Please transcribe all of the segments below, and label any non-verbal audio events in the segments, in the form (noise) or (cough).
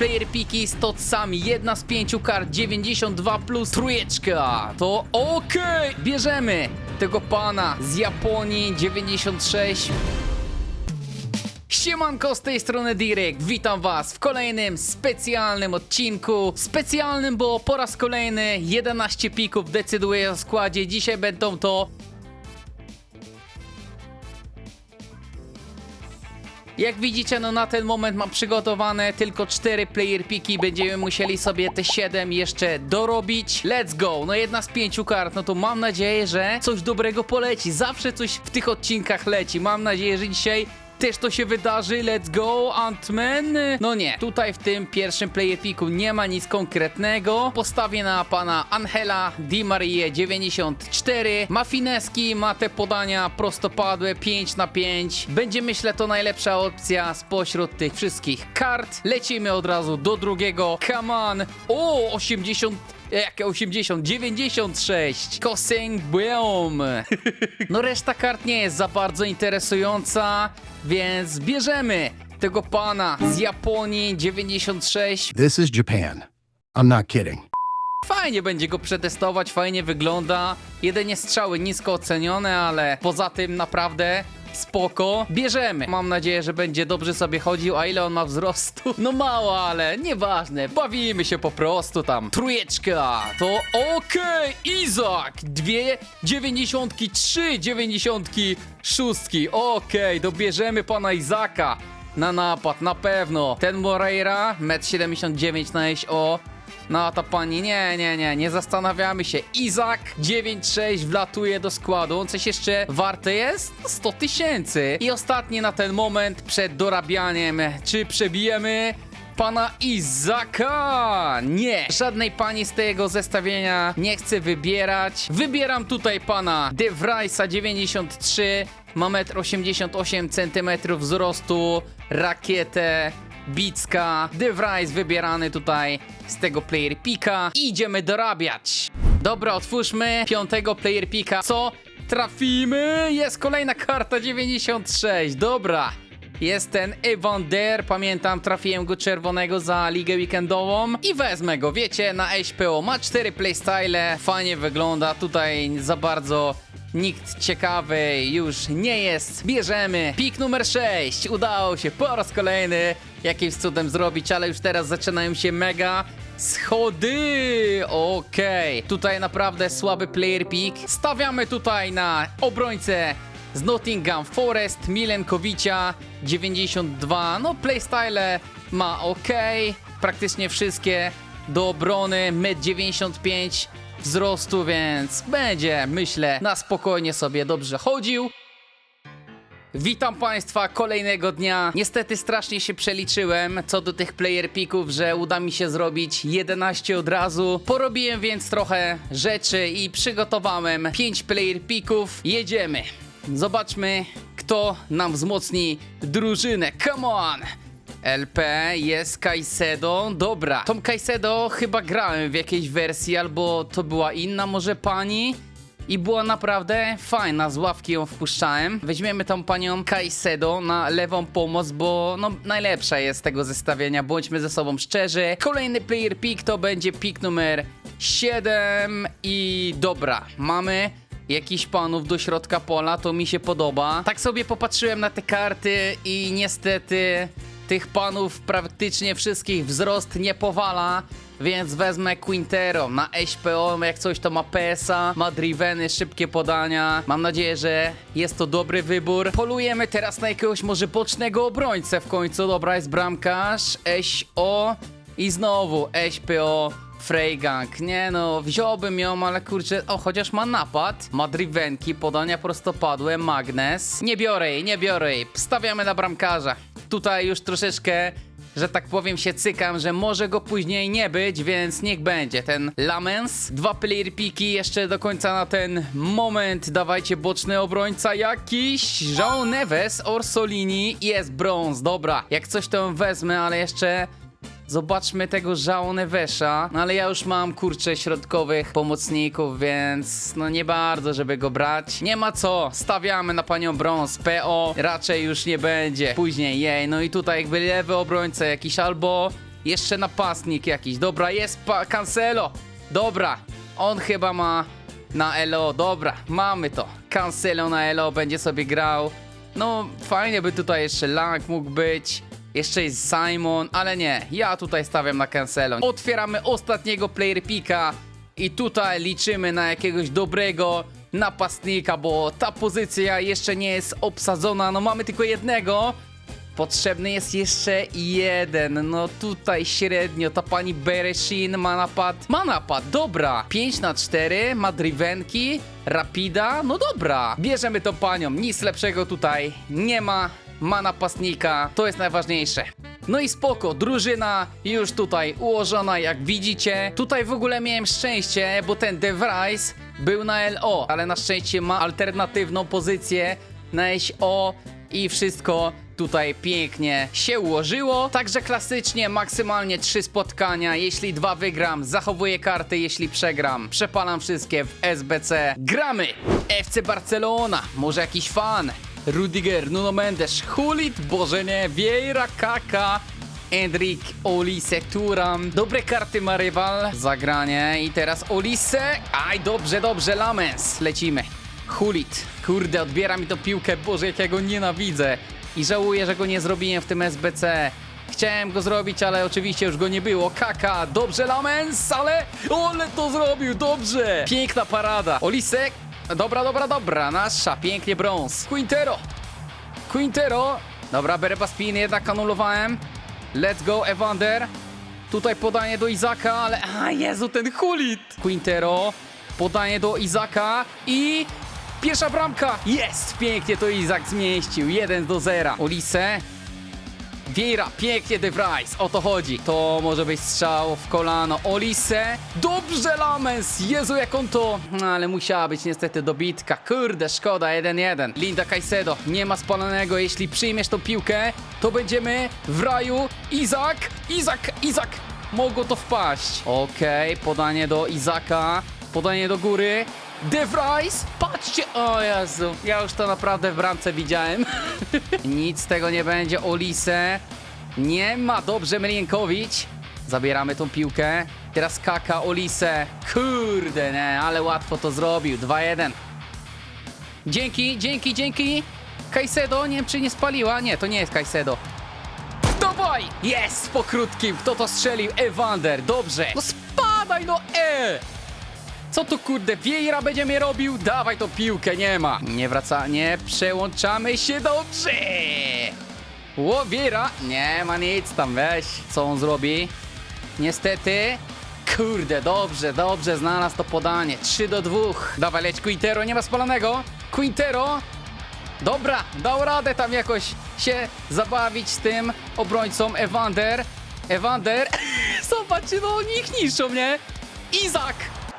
player piki z totsami. Jedna z pięciu kart, 92 plus trójeczka. To okej, bierzemy tego pana z Japonii, 96. Siemanko, z tej strony Direk, witam was w kolejnym specjalnym odcinku. Specjalnym, bo po raz kolejny 11 pików decyduje o składzie. Dzisiaj będą to Jak widzicie, no na ten moment mam przygotowane tylko 4 player piki. Będziemy musieli sobie te 7 jeszcze dorobić. Let's go! No jedna z pięciu kart, no to mam nadzieję, że coś dobrego poleci. Zawsze coś w tych odcinkach leci. Mam nadzieję, że dzisiaj też to się wydarzy. Let's go, Ant-Man. No nie, tutaj w tym pierwszym player piku nie ma nic konkretnego. Postawię na pana Angela Di Marie 94. Ma fineski, ma te podania prostopadłe 5 na 5. Będzie myślę to najlepsza opcja spośród tych wszystkich kart. Lecimy od razu do drugiego. Come on. O, 80 Jakie 80? 96! Kosing Boom! No reszta kart nie jest za bardzo interesująca, więc bierzemy tego pana z Japonii 96. This is Japan. I'm not kidding. Fajnie będzie go przetestować, fajnie wygląda. Jedynie strzały nisko ocenione, ale poza tym naprawdę spoko. Bierzemy. Mam nadzieję, że będzie dobrze sobie chodził. A ile on ma wzrostu? (laughs) No mało, ale nieważne. Bawimy się po prostu tam. Trójeczka. To okej. Izak. Dwie dziewięćdziesiątki, trzy dziewięćdziesiątki, szóstki. Okej, dobierzemy pana Izaka. Na napad, na pewno. Ten Moreira, 1,79 m na SO. No to pani, nie, nie, nie, nie zastanawiamy się. Izak 9.6 wlatuje do składu. On coś jeszcze warte jest? 100 tysięcy. I ostatni na ten moment przed dorabianiem. Czy przebijemy pana Izaka? Nie, żadnej pani z tego zestawienia nie chcę wybierać. Wybieram tutaj pana De Vrijsa 93. Ma 1,88 cm wzrostu, rakietę, Bicka, De Vries wybierany tutaj z tego player pika. Idziemy dorabiać. Dobra, otwórzmy piątego player pika. Co? Trafimy! Jest kolejna karta 96. Dobra. Jest ten Evander, pamiętam, trafiłem go czerwonego za ligę weekendową i wezmę go, wiecie, na HPO. Ma 4 playstyle, fajnie wygląda, tutaj za bardzo nikt ciekawy już nie jest. Bierzemy pik numer 6, udało się po raz kolejny jakimś cudem zrobić, ale już teraz zaczynają się mega schody. Okej, tutaj naprawdę słaby player pick. Stawiamy tutaj na obrońcę z Nottingham Forest, Milenkowicia 92. No, playstyle ma ok, praktycznie wszystkie do obrony, 1,95 m wzrostu, więc będzie, myślę, na spokojnie sobie dobrze chodził. Witam Państwa kolejnego dnia. Niestety strasznie się przeliczyłem co do tych player picków, że uda mi się zrobić 11 od razu. Porobiłem więc trochę rzeczy i przygotowałem 5 player picków. Jedziemy. Zobaczmy, kto nam wzmocni drużynę. Come on! LP jest Kaisedo. Dobra, tą Kaisedo chyba grałem w jakiejś wersji, albo to była inna może pani. I była naprawdę fajna, z ławki ją wpuszczałem. Weźmiemy tą panią Kaisedo na lewą pomoc, bo no najlepsza jest tego zestawienia, bądźmy ze sobą szczerzy. Kolejny player pick to będzie pick numer 7 i dobra, mamy jakichś panów do środka pola, to mi się podoba. Tak sobie popatrzyłem na te karty i niestety tych panów praktycznie wszystkich wzrost nie powala, więc wezmę Quintero na HPO, jak coś to ma PSA, ma driveny, szybkie podania. Mam nadzieję, że jest to dobry wybór. Polujemy teraz na jakiegoś może bocznego obrońcę w końcu. Dobra, jest bramkarz, SO i znowu HPO. Freygang, nie no, wziąłbym ją, ale kurczę, o, chociaż ma napad, ma drivenki, podania prostopadłe, magnes. Nie biorę jej, nie biorę jej, stawiamy na bramkarza. Tutaj już troszeczkę, że tak powiem, się cykam, że może go później nie być, więc niech będzie ten Lamens. Dwa player piki jeszcze do końca na ten moment. Dawajcie boczny obrońca jakiś. Jean Neves, Orsolini, jest brąz, dobra. Jak coś to wezmę, ale jeszcze Zobaczmy tego Żao Nevesza. No ale ja już mam kurczę środkowych pomocników, więc no nie bardzo, żeby go brać. Nie ma co, stawiamy na panią brąz. PO raczej już nie będzie. Później jej, no i tutaj jakby lewy obrońca jakiś albo Jeszcze napastnik jakiś. Dobra, jest pa Cancelo. Dobra, on chyba ma na Elo. Dobra, mamy to. Cancelo na Elo będzie sobie grał. No, fajnie by tutaj jeszcze Lang mógł być. Jeszcze jest Simon, ale nie. Ja tutaj stawiam na Cancelo. Otwieramy ostatniego player picka. I tutaj liczymy na jakiegoś dobrego napastnika, bo ta pozycja jeszcze nie jest obsadzona. No mamy tylko jednego. Potrzebny jest jeszcze jeden. No tutaj średnio. Ta pani Bereshin ma napad. Ma napad, dobra. 5 na 4, ma drivenki, rapida. No dobra. Bierzemy tą panią. Nic lepszego tutaj nie ma. Ma napastnika. To jest najważniejsze. No i spoko, drużyna już tutaj ułożona, jak widzicie. Tutaj w ogóle miałem szczęście, bo ten De Vries był na LO, ale na szczęście ma alternatywną pozycję na SO i wszystko tutaj pięknie się ułożyło. Także klasycznie maksymalnie trzy spotkania. Jeśli dwa wygram, zachowuję karty. Jeśli przegram, przepalam wszystkie w SBC. Gramy! FC Barcelona, może jakiś fan. Rudiger, Nuno Mendes, Hulit, Boże nie, Vieira, Kaka, Endrik, Olise, Turam. Dobre karty ma rywal. Zagranie i teraz Olise. Aj, dobrze, dobrze, Lamens. Lecimy. Hulit. Kurde, odbiera mi tą piłkę. Boże, jak ja go nienawidzę. I żałuję, że go nie zrobiłem w tym SBC. Chciałem go zrobić, ale oczywiście już go nie było. Kaka, dobrze Lamens, ale... Ole to zrobił, dobrze. Piękna parada. Olisek. Dobra, dobra, dobra. Nasza, pięknie brąz. Quintero. Quintero. Dobra, Bereba Spin jednak anulowałem. Let's go, Evander. Tutaj podanie do Izaka, ale... A, Jezu, ten Hulit! Quintero. Podanie do Izaka i... Pierwsza bramka! Jest! Pięknie to Izak zmieścił. 1 do 0. Olise. Vieira, pięknie De Vries, o to chodzi. To może być strzał w kolano. Olise, dobrze Lamens, Jezu jak on to... No, Ale musiała być niestety dobitka, kurde, szkoda, 1-1. Linda Caicedo, nie ma spalonego, jeśli przyjmiesz tą piłkę, to będziemy w raju. Izak, Izak, Izak, mogło to wpaść. Okej, podanie do Izaka, podanie do góry. De Vries, patrzcie, o Jezu, ja już to naprawdę w bramce widziałem. (laughs) Nic z tego nie będzie. Olise. Nie ma. Dobrze, Mlienkowicz. Zabieramy tą piłkę. Teraz Kaka, Olise. Kurde, nie, ale łatwo to zrobił. 2-1. Dzięki, dzięki, dzięki. Kajsedo, nie wiem czy nie spaliła. Nie, to nie jest Kajsedo. Dawaj! Jest! Po krótkim. Kto to strzelił? Evander. Dobrze. No spadaj, no e! Co tu kurde, Vieira będzie mnie robił? Dawaj tą piłkę, nie ma. Nie wraca, nie, przełączamy się dobrze. Ło, Vieira, nie ma nic tam, weź. Co on zrobi? Niestety. Kurde, dobrze, dobrze, znalazł to podanie. 3 do 2. Dawaj, leć Quintero, nie ma spalonego. Quintero. Dobra, dał radę tam jakoś się zabawić z tym obrońcą Evander. Evander. (laughs) Zobaczcie, no oni ich niszczą, nie? Izak!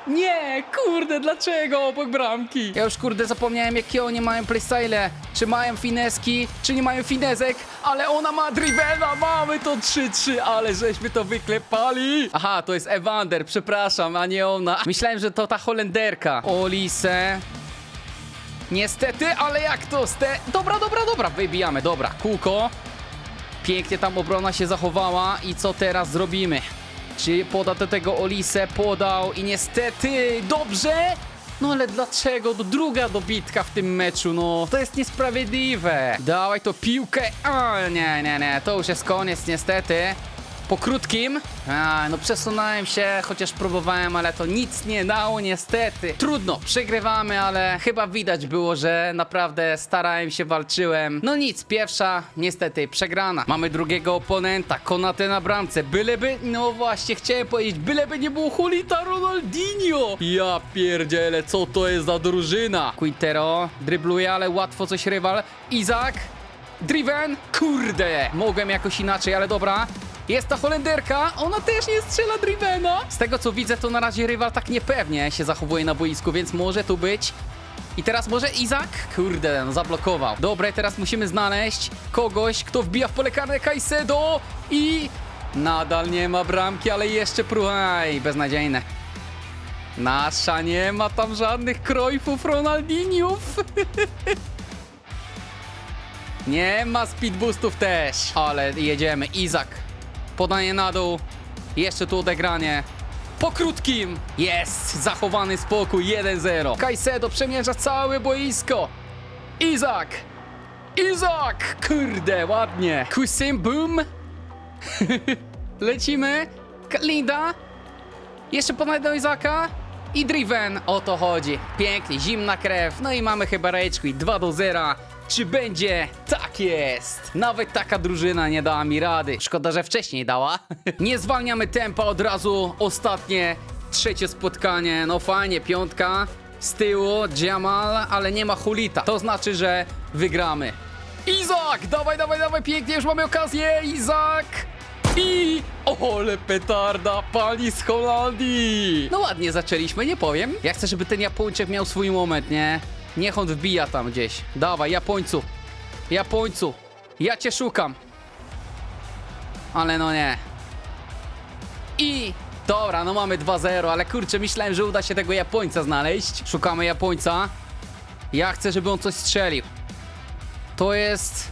Nie, kurde, dlaczego obok bramki? Ja już kurde zapomniałem jakie oni mają playstyle. Czy mają fineski, czy nie mają finezek, ale ona ma drivena, mamy to 3-3, ale żeśmy to wyklepali. Aha, to jest Evander, przepraszam, a nie ona. Myślałem, że to ta Holenderka. Olise. Niestety, ale jak to ste... Dobra, dobra, dobra, wybijamy, dobra. Kółko. Pięknie tam obrona się zachowała i co teraz zrobimy? Czy poda do tego Olise? Podał i niestety dobrze! No ale dlaczego? To druga dobitka w tym meczu, no. To jest niesprawiedliwe. Dawaj to piłkę. O, nie, nie, nie. To już jest koniec niestety. Po krótkim. A, no przesunąłem się, chociaż próbowałem, ale to nic nie dało niestety. Trudno, przegrywamy, ale chyba widać było, że naprawdę starałem się, walczyłem. No nic, pierwsza niestety przegrana. Mamy drugiego oponenta, Konate na bramce. Byleby, no właśnie, chciałem powiedzieć, byleby nie było Hulita Ronaldinho. Ja pierdzielę, co to jest za drużyna? Quintero drybluje, ale łatwo coś rywal. Izak. Driven! Kurde! Mogłem jakoś inaczej, ale dobra. Jest ta Holenderka, ona też nie strzela Drivena. Z tego co widzę, to na razie rywal tak niepewnie się zachowuje na boisku, więc może tu być. I teraz może Izak? Kurde, no zablokował. Dobra, teraz musimy znaleźć kogoś, kto wbija w pole karne Kajsedo i... Nadal nie ma bramki, ale jeszcze próbaj. Beznadziejne. Nasza nie ma tam żadnych krojfów Ronaldiniów. (laughs) Nie ma speedboostów też. Ale jedziemy. Izak. Podanie na dół. Jeszcze tu odegranie. Po krótkim. Jest! Zachowany spokój 1-0. Kajsedo przemierza całe boisko. Izak! Izak! Kurde, ładnie. Kusim, boom. (laughs) Lecimy. Linda. Jeszcze ponad do Izaka. I Driven. O to chodzi. Pięknie, zimna krew. No i mamy chyba Rage Quit 2 do 0. Czy będzie? Tak jest! Nawet taka drużyna nie dała mi rady. Szkoda, że wcześniej dała. (laughs) nie zwalniamy tempa od razu. Ostatnie, trzecie spotkanie. No fajnie, piątka. Z tyłu Jamal, ale nie ma Hulita. To znaczy, że wygramy. Izak! Dawaj, dawaj, dawaj, pięknie, już mamy okazję! Izak! I... Ole petarda, pani z Holandii! No ładnie zaczęliśmy, nie powiem. Ja chcę, żeby ten Japończyk miał swój moment, nie? Niech on wbija tam gdzieś. Dawaj, Japońcu. Japońcu. Ja cię szukam. Ale no nie. I... Dobra, no mamy 2-0, ale kurczę, myślałem, że uda się tego Japońca znaleźć. Szukamy Japońca. Ja chcę, żeby on coś strzelił. To jest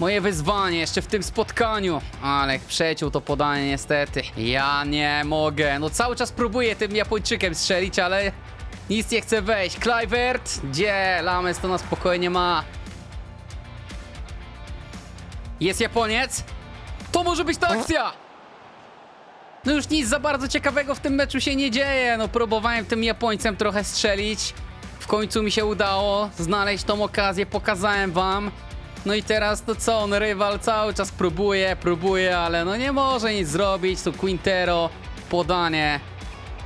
moje wyzwanie jeszcze w tym spotkaniu. Ale przeciął to podanie niestety. Ja nie mogę. No cały czas próbuję tym Japończykiem strzelić, ale nic nie chce wejść. Kluivert, gdzie? Lames to na spokojnie ma. Jest Japoniec? To może być ta akcja! No już nic za bardzo ciekawego w tym meczu się nie dzieje. No próbowałem tym Japońcem trochę strzelić. W końcu mi się udało znaleźć tą okazję, pokazałem wam. No i teraz to co, on rywal cały czas próbuje, próbuje, ale no nie może nic zrobić. Tu Quintero, podanie.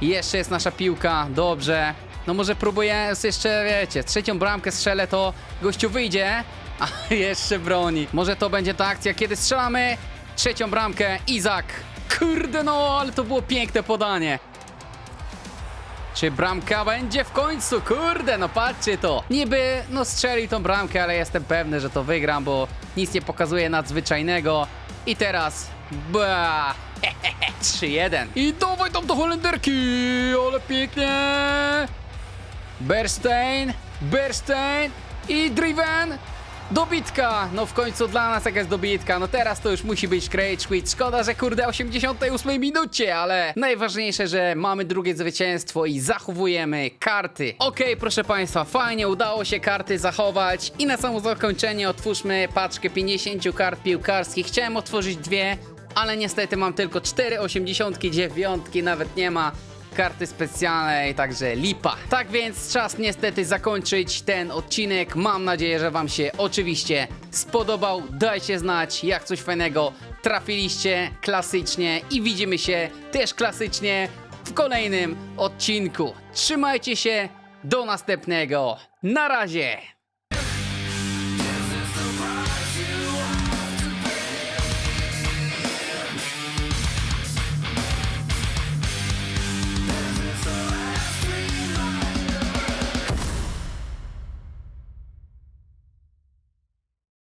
Jeszcze jest nasza piłka, dobrze. No może próbuję jeszcze, wiecie, trzecią bramkę strzelę, to gościu wyjdzie, a (laughs) jeszcze broni. Może to będzie ta akcja, kiedy strzelamy trzecią bramkę, Izak. Kurde no, ale to było piękne podanie. Czy bramka będzie w końcu? Kurde, no patrzcie to. Niby, no strzelił tą bramkę, ale jestem pewny, że to wygram, bo nic nie pokazuje nadzwyczajnego. I teraz, ba, (laughs) 3-1. I dawaj tam do Holenderki, ale pięknie. Berstein, Berstein i Driven. Dobitka! No w końcu dla nas jakaś dobitka. No teraz to już musi być Rage Quit. Szkoda, że kurde 88 minucie, ale najważniejsze, że mamy drugie zwycięstwo i zachowujemy karty. Okej, proszę Państwa, fajnie udało się karty zachować i na samo zakończenie otwórzmy paczkę 50 kart piłkarskich. Chciałem otworzyć dwie, ale niestety mam tylko 4 89, nawet nie ma karty specjalnej, także lipa. Tak więc czas niestety zakończyć ten odcinek. Mam nadzieję, że Wam się oczywiście spodobał. Dajcie znać, jak coś fajnego trafiliście klasycznie i widzimy się też klasycznie w kolejnym odcinku. Trzymajcie się, do następnego. Na razie!